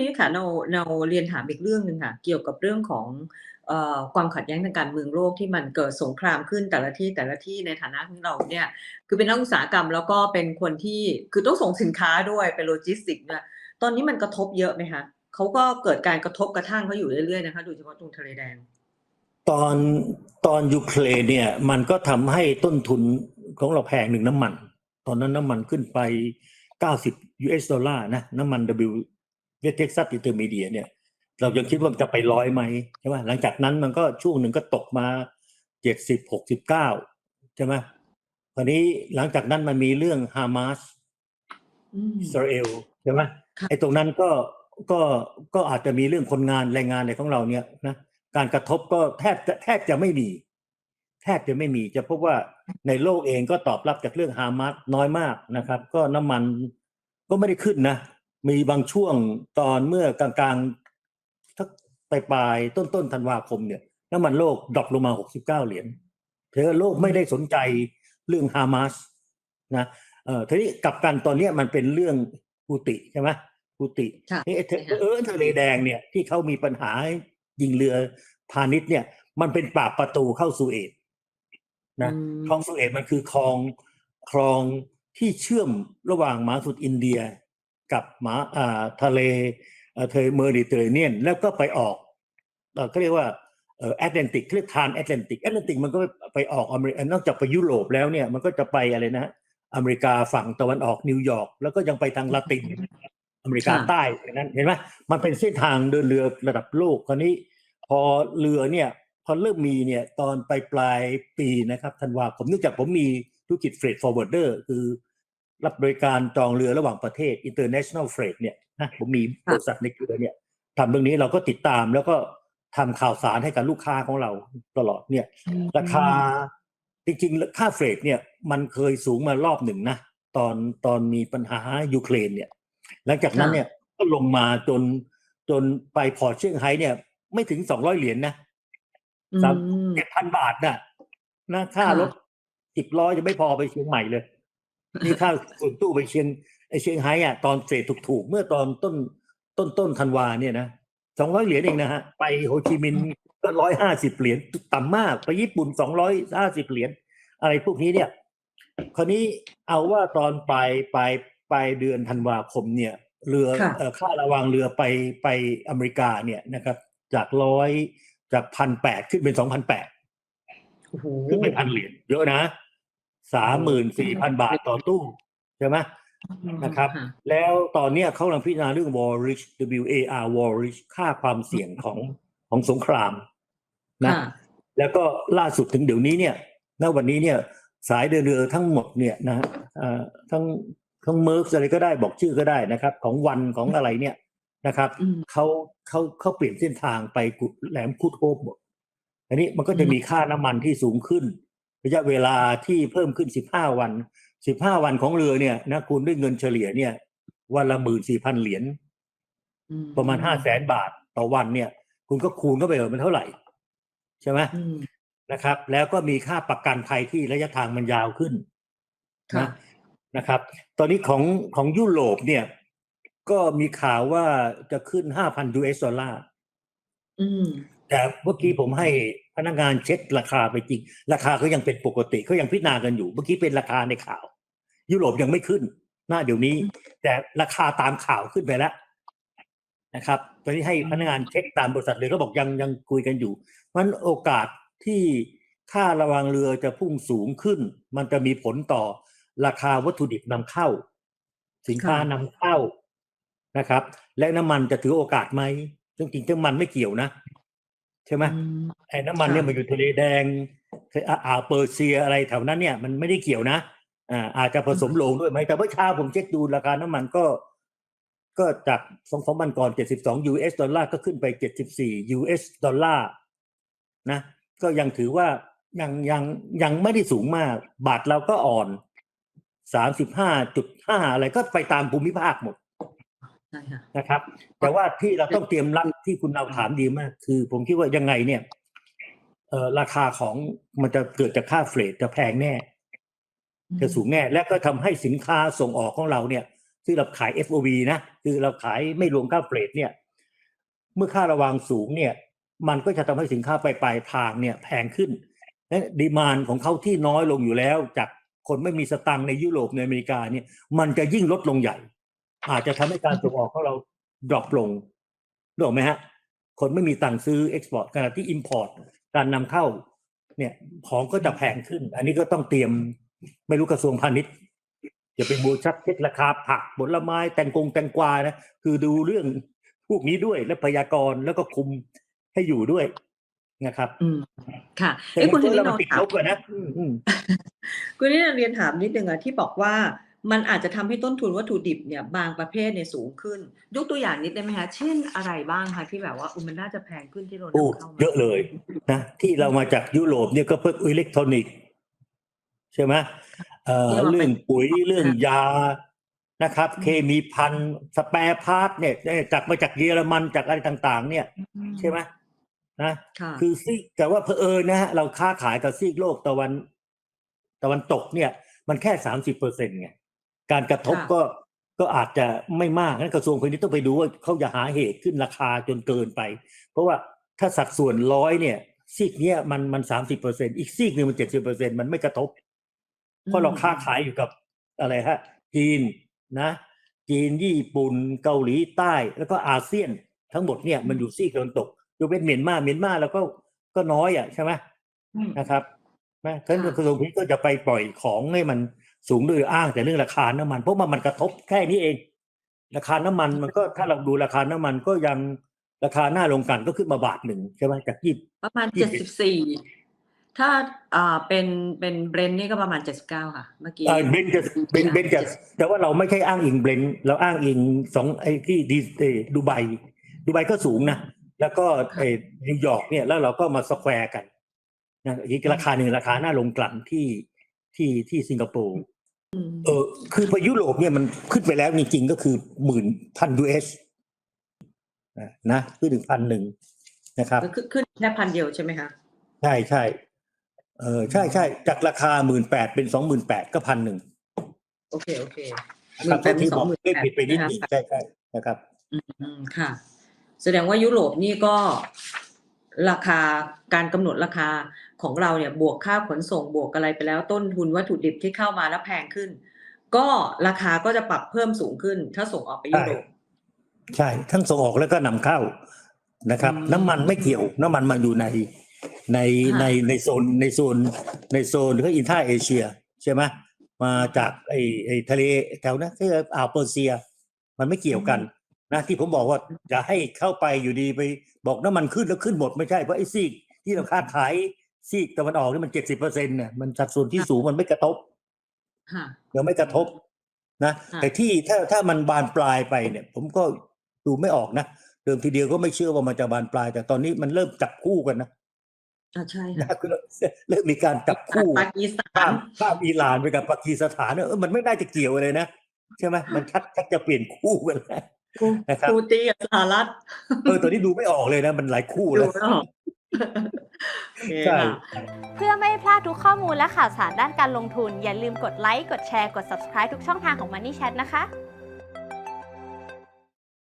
นี้ค่ะเราเราเรียนถามอีกเรื่องหนึ่งค่ะ เกี่ยวกับเรื่องของความขัดแย้งทางการเมืองโลกที่มันเกิดสงครามขึ้นแต่ละที่แต่ละที่ในฐานะของเราเนี่ยคือเป็นนักอุตสาหกรรมแล้วก็เป็นคนที่คือต้องส่งสินค้าด้วยเป็นโลจิสติกส์ด้วยตอนนี้มันกระทบเยอะไหมคะเขาก็เกิดการกระทบกระทั่งเขาอยู่เรื่อยๆนะคะโดยเฉพาะตรงทะเลแดง ตอนตอนยูเครนเนี่ยมันก็ทำให้ต้นทุนของเราแพงหนึ่งน้ำมัน ตอนนั้นน้ำมันขึ้นไป 90 US ดอลลาร์นะน้ำมัน W เรียกเท็กซัสอินเตอร์มีเดียเนี่ยเรายังคิดว่ามันจะไปร้อยไหมใช่ไหมหลังจากนั้นมันก็ช่วงหนึ่งก็ตกมา70 69ใช่ไหมคราวนี้หลังจากนั้นมันมีเรื่องฮามาสอืมอิสราเอลใช่ไหมค่ะไอ้ตรงนั้นก็ก็ก็อาจจะมีเรื่องคนงานแรงงานในของเราเนี่ยนะการกระทบก็แทบจะแทบจะไม่มี แทบจะไม่มี จะพบว่าในโลกเองก็ตอบรับจากเรื่องฮามาสน้อยมากนะครับ ก็น้ำมันก็ไม่ได้ขึ้นนะ มีบางช่วงตอนเมื่อกลางๆทักปลายปลายๆต้นต้นๆธันวาคมเนี่ยน้ำมันโลกดรอปลงมา 69 เหรียญเธอโลกไม่ได้สนใจเรื่องฮามาสนะเออทีนี้กลับกันตอนเนี้ยมันเป็นเรื่องกูติใช่ไหมกูติค่ะนี่ไอ้เทใช่ค่ะเออทะเลแดงเนี่ยที่เขามีปัญหายิงเรือพาณิชย์เนี่ย มันเป็นปากประตูเข้าสุเอตนะอืมคลองสุเอตมันคือคลองคลองที่เชื่อมระหว่างมหาสมุทรอินเดีย กับมหาอ่าทะเลเอ่อทะเลเมดิเตอร์เรเนียนแล้วก็ไปออกเอ่อเขาเรียกว่าเอ่อแอตแลนติกเรียกทานแอตแลนติกแอตแลนติกมันก็ไปออกอเมริกานอกจากไปยุโรปแล้วเนี่ยมันก็จะไปอะไรนะฮะอเมริกาฝั่งตะวันออกนิวยอร์กแล้วก็ยังไปทางละตินอเมริกาค่ะใต้อย่างนั้นเห็นไหมมันเป็นเส้นทางเดินเรือระดับโลกคราวนี้ พอเรือเนี่ยพอเริ่มมีเนี่ยตอนปลายปลายๆปีนะครับธันวาคมเนื่องจากผมมีธุรกิจ freight forwarder คือ รับบริการจองเรือระหว่างประเทศ international freight เนี่ยนะผมมีบริษัทในเครือเนี่ยทำเรื่องนี้เราก็ติดตามแล้วก็ทำข่าวสารให้กับลูกค้าของเราตลอดเนี่ย ราคาจริงๆ ค่าเฟรดเนี่ยมันเคยสูงมารอบหนึ่งนะตอนตอนมีปัญหายูเครนเนี่ย หลังจากนั้นค่ะเนี่ยก็ลงมาจนจนไปพอร์ตเชียงไฮ้เนี่ย ไม่ถึงสองร้อยเหรียญนะอืสามมเจ็ดพันบาทน่ะนะค่าค่ะรถสิบล้อจะไม่พอไปเชียงใหม่เลย นี่ค่าส่วนตู้ไปเชียงไอเชียงไฮ้อะตอนเทรดถูกๆ เมื่อตอนต้นต้นต้นธันวาเนี่ยนะสองร้อยเหรียญเองนะฮะ ไปโฮจิมินห์ก็ร้อยห้าสิบเหรียญต่ำมาก ไปญี่ปุ่นสองร้อยห้าสิบเหรียญอะไรพวกนี้เนี่ย คราวนี้เอาว่าตอนปลายปลายปลายเดือนธันวาคมเนี่ย เรือค่ะเอ่อค่าระวังเรือไปไปอเมริกาเนี่ยนะครับ จากร้อยจากพันแปดขึ้นเป็นสองพันแปดโอ้โหขึ้นเป็นพันเหรียญเยอะนะ สามหมื่นสี่พันบาทต่อตู้ ใช่ไหมนะครับ แล้วตอนเนี้ยเขากำลังพิจารณาเรื่อง war risk W A R war risk ค่าความเสี่ยงของของสงครามนะค่ะแล้วก็ล่าสุดถึงเดี๋ยวนี้เนี่ยณวันนี้เนี่ยสายเดินเรือทั้งหมดเนี่ยนะเอ่อทั้งทั้งเมิร์กอะไรก็ได้บอกชื่อก็ได้นะครับ ของวันของอะไรเนี่ยนะครับอืมเขาเขาเขาเปลี่ยนเส้นทางไปกุดแหลมคูดโฮปหมดอันนี้มันก็จะมีค่าน้ำมันที่สูงขึ้น ระยะเวลาที่เพิ่มขึ้น 15 วัน 15 วันของเรือเนี่ยนะคุณด้วยเงินเฉลี่ยเนี่ย วันละหมื่นสี่พันเหรียญอืประมาณห้าแสนบาทต่อวันเนี่ย คุณก็คูณเข้าไปว่ามันเท่าไหร่ ใช่ไหมอืมนะครับ แล้วก็มีค่าประกันภัยที่ระยะทางมันยาวขึ้นค่ะนะนะครับ ตอนนี้ของของยุโรปเนี่ย ก็มีข่าวว่าจะขึ้น5,000 US ดอลลาร์อืม แต่เมื่อกี้ผมให้พนักงานเช็คราคาไปจริง ราคาเขายังเป็นปกติเขายังพิจารณากันอยู่ เมื่อกี้เป็นราคาในข่าว ยุโรปยังไม่ขึ้น หน้าเดี๋ยวนี้ แต่ราคาตามข่าวขึ้นไปแล้วนะครับ ตอนนี้ให้พนักงานเช็คตามบริษัทเลยก็บอกยังยังคุยกันอยู่มันโอกาสที่ค่าระวังเรือจะพุ่งสูงขึ้น มันจะมีผลต่อราคาวัตถุดิบนำเข้า สินค้านำเข้านะครับ และน้ำมันจะถือโอกาสไหมซึ่งจริงๆน้ำมันไม่เกี่ยวนะ ใช่ไหมอืมไอ้น้ำมันค่ะเนี่ยมันอยู่ทะเลแดงอ่าอ่าวเปอร์เซียอะไรแถวนั้นเนี่ยมันไม่ได้เกี่ยวนะอ่าอาจจะผสมโลงด้วยไหมแต่เมื่อเช้าผมเช็คดูราคาน้ำมันก็ ก็จากสองสามวันก่อน72 US ดอลลาร์ก็ขึ้นไป74 US ดอลลาร์นะก็ยังถือว่ายังยังยังไม่ได้สูงมาก บาทเราก็อ่อน35.5อะไรก็ไปตามภูมิภาคหมดใช่ค่ะ นะครับ แต่ว่าที่เราต้องเตรียมรับที่คุณเอาถามดีมาก คือผมคิดว่ายังไงเนี่ยเอ่อราคาของมันจะเกิดจากค่าเฟรดจะแพงแน่ จะสูงแน่ และก็ทำให้สินค้าส่งออกของเราเนี่ยที่เราขาย FOB นะคือเราขายไม่รวมค่าเฟรดเนี่ย เมื่อค่าระวางสูงเนี่ย มันก็จะทำให้สินค้าไปปลายทางเนี่ยแพงขึ้นและดีมานของเขาที่น้อยลงอยู่แล้ว จากคนไม่มีสตังค์ในยุโรปในอเมริกาเนี่ย มันจะยิ่งลดลงใหญ่ อาจจะทำให้การส่งออกของเราดรอปลงถูกไหมฮะ คนไม่มีตังค์ซื้อเอ็กซ์พอร์ตขณะที่อิมพอร์ตการนำเข้า เนี่ยของก็จะแพงขึ้น อันนี้ก็ต้องเตรียมไม่รู้กระทรวงพาณิชย์อย่าไปบูชัดเช็คราคาผักผลไม้แตงกงแตงกวานะคือดูเรื่องพวกนี้ด้วยและพยากรณ์แล้วก็คุมให้อยู่ด้วยนะครับ อืมค่ะแต่เอ้คุณในทีช่วงนี้เราเราติดถามลบกันนะอืมอืมคุณนี่เรียนถามนิดนึงอะที่บอกว่า มันอาจจะทำให้ต้นทุนวัตถุดิบเนี่ยบางประเภทเนี่ยสูงขึ้น ยกตัวอย่างนิดได้ไหมคะเช่นอะไรบ้างคะที่แบบว่าอุยมันน่าจะแพงขึ้นที่เราโอ้นำเข้ามาเยอะเลยนะที่เรามาจากยุโรปเนี่ยก็เพิ่มอิเล็กทรอนิกส์ใช่ไหมเอ่อเรื่องปุ๋ยเรื่องยานะครับ เคมีพันสแปร์พาร์ทเนี่ยได้จากมาจากเยอรมันจากอะไรต่าง ๆ เนี่ย ใช่ไหมนะค่ะคือซีกแต่ว่าเพอเอิญนะฮะเราค้าขายกับซีกโลกตะวัน ตะวันตกเนี่ย มันแค่สามสิบเปอร์เซ็นไง การกระทบค่ะก็ก็อาจจะไม่มากนั้นกระทรวงพาณิชย์ต้องไปดูว่าเขาจะหาเหตุขึ้นราคาจนเกินไป เพราะว่าถ้าสัดส่วนร้อยเนี่ย ซีกเนี้ยมันมันสามสิบเปอร์เซ็นอีกซีกหนึ่งมันเจ็ดสิบเปอร์เซ็นมันไม่กระทบ เพราะเราค้าขายอยู่กับอะไรฮะจีนนะจีนญี่ปุ่นเกาหลีใต้ แล้วก็อาเซียนทั้งหมดเนี่ยมันอยู่ซีกตะวันตกยกเว้นเมียนมาเมียนมาแล้วก็ก็น้อยอะใช่ไหมอืมนะครับนะท่านค่ะกระทรวงพาณิชย์ก็จะไปปล่อยของให้มัน สูงโดยอ้างแต่เรื่องราคาน้ำมัน เพราะว่ามันกระทบแค่นี้เอง ราคาน้ำมันมันก็ถ้าเราดูราคาน้ำมันก็ยังราคาหน้าลงกลันก็ขึ้นมาบาทหนึ่งใช่ไหมจากยี่ประมาณยี่เจ็ดสิสิบบสี่ถ้าอ่าเป็นเป็นเบรนนี่ก็ประมาณเจ็ดสิบเก้าค่ะ เมื่อกี้เออเบนจะเบนเบนจะ79แต่ว่าเราไม่ใช่อ้างอิงเบนเราอ้างอิงสองไอ้ที่ดีเออดูไบดูไบก็สูงนะแล้วก็ไอ้นิวยอร์กเนี่ยแล้วเราก็มาสแควร์กันนะอีกราคาหนึ่งราคาหน้าลงกลั่นที่ ที่ที่สิงคโปร์อืมเออคือไปยุโรปเนี่ยมันขึ้นไปแล้วจริงๆก็คือหมื่นพันยูเอสนะขึ้นถึงพันหนึ่งนะครับก็ขึ้นขึ้นแค่พันเดียวใช่ไหมคะใช่ใช่เออใช่ใช่จากราคาหมื่นแปดเป็นสองหมื่นแปดก็พันหนึ่งโอเคโอเคหครัมื่บนแปดเป็นที่สบอองกหมื่นเลขแปผิดไปนิดนะคะนึงใช่ใช่นะครับอืมอืมค่ะ แสดงว่ายุโรปนี่ก็ราคาการกำหนดราคา ของเราเนี่ยบวกค่าขนส่งบวกอะไรไปแล้วต้นทุนวัตถุดิบที่เข้ามาแล้วแพงขึ้น ก็ราคาก็จะปรับเพิ่มสูงขึ้น ถ้าส่งออกไปยุโรปใช่ทั้งส่งออกแล้วก็นำเข้านะครับอืมน้ำมันไม่เกี่ยว น้ำมันมาอยู่ในในค่ะในในโซนในโซนในโซนก็อินท่าเอเชียใช่ไหมมาจากไอ้ไอ้ทะเลแถวนั้นที่อ่าวเปอร์เซีย มันไม่เกี่ยวกันนะที่ผมบอกว่าจะให้เข้าไปอยู่ดีไปบอกน้ำมันขึ้นแล้วขึ้นหมดไม่ใช่เพราะไอ้ซีกที่เราค้าขาย ซีกตะวันออกนี่มันเจ็ดสิบเปอร์เซ็นต์เนี่ยมันสัดส่วนที่สูงมันไม่กระทบค่ะยังไม่กระทบนะค่ะแต่ที่ถ้าถ้ามันบานปลายไปเนี่ย ผมก็ดูไม่ออกนะเดิมทีเดียวก็ไม่เชื่อว่ามันจะบานปลาย แต่ตอนนี้มันเริ่มจับคู่กันนะอ่าใช่นะค่ะคือเริ่มมีการจับคู่ปากีสถาข้านมข้ามอิหร่านไปกับปากีสถานเนี่ยเออมันไม่ได้จะเกี่ยวเลยนะใช่ไหมมันชักชักจะเปลี่ยนคู่กันแล้วนะครับคูตีกับสหรัฐเออตอนนี้ดูไม่ออกเลยนะ มันหลายคู่ดูแล้วไม่ออก โอเคใช่ ค่ะ เพื่อไม่ให้พลาดทุกข้อมูลและข่าวสารด้านการลงทุน อย่าลืมกดไลค์ กดแชร์ กด subscribe ทุกช่องทางของ Money Chat นะคะ